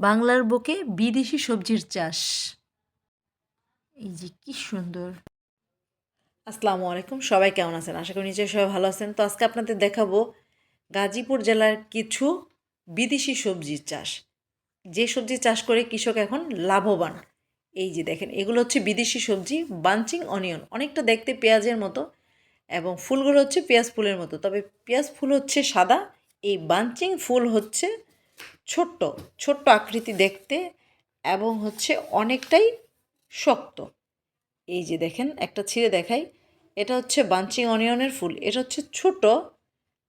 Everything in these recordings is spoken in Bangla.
বাংলার বুকে বিদেশি সবজির চাষ। এই যে কি সুন্দর। আসসালামু আলাইকুম, সবাই কেমন আছেন? আশা করি নিশ্চয়ই সবাই ভালো আছেন। তো আজকে আপনাদের দেখাবো গাজীপুর জেলার কিছু বিদেশি সবজির চাষ। যে সবজি চাষ করে কৃষক এখন লাভবান। এই যে দেখেন, এগুলো হচ্ছে বিদেশি সবজি, বাঞ্চিং অনিয়ন। অনেকটা দেখতে পেঁয়াজের মতো এবং ফুলগুলো হচ্ছে পেঁয়াজ ফুলের মতো। তবে পেঁয়াজ ফুল হচ্ছে সাদা, এই বাঞ্চিং ফুল হচ্ছে ছোট্ট ছোট্ট আকৃতি দেখতে এবং হচ্ছে অনেকটাই শক্ত। এই যে দেখেন, একটা ছিঁড়ে দেখাই। এটা হচ্ছে বাঞ্চিং অনিয়নের ফুল। এটা হচ্ছে ছোট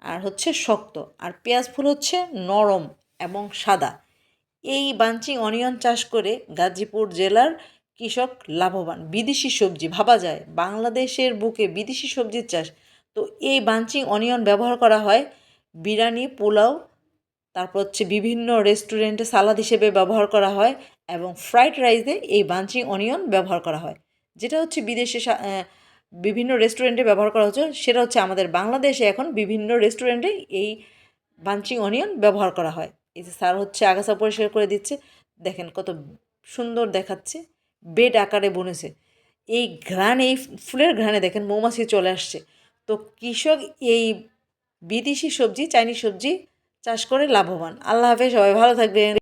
আর হচ্ছে শক্ত। আর পেঁয়াজ ফুল হচ্ছে নরম এবং সাদা। এই বাঞ্চিং অনিয়ন চাষ করে গাজীপুর জেলার কৃষক লাভবান। বিদেশি সবজি, ভাবা যায়। বাংলাদেশের বুকে বিদেশি সবজির চাষ। তো এই বাঞ্চিং অনিয়ন ব্যবহার করা হয় বিরিয়ানি, পোলাও তারপর হচ্ছে বিভিন্ন রেস্টুরেন্টে সালাদ হিসেবে ব্যবহার করা হয় এবং ফ্রাইড রাইসে এই বাঞ্চিং অনিয়ন ব্যবহার করা হয়। যেটা হচ্ছে বিদেশে বিভিন্ন রেস্টুরেন্টে ব্যবহার করা হচ্ছে, সেটা হচ্ছে আমাদের বাংলাদেশে এখন বিভিন্ন রেস্টুরেন্টে এই বাঞ্চিং অনিয়ন ব্যবহার করা হয়। এই যে স্যার হচ্ছে আগাছা পরিষ্কার করে দিচ্ছে, দেখেন কত সুন্দর দেখাচ্ছে, বেড আকারে বনেছে। এই ঘ্রাণ, এই ফুলের ঘ্রাণে দেখেন মৌমাছি চলে আসছে। তো কৃষক এই বিদেশি সবজি, চাইনিজ সবজি চাষ করে লাভবান। আল্লাহ হাফেজ সবাই ভালো থাকবেন।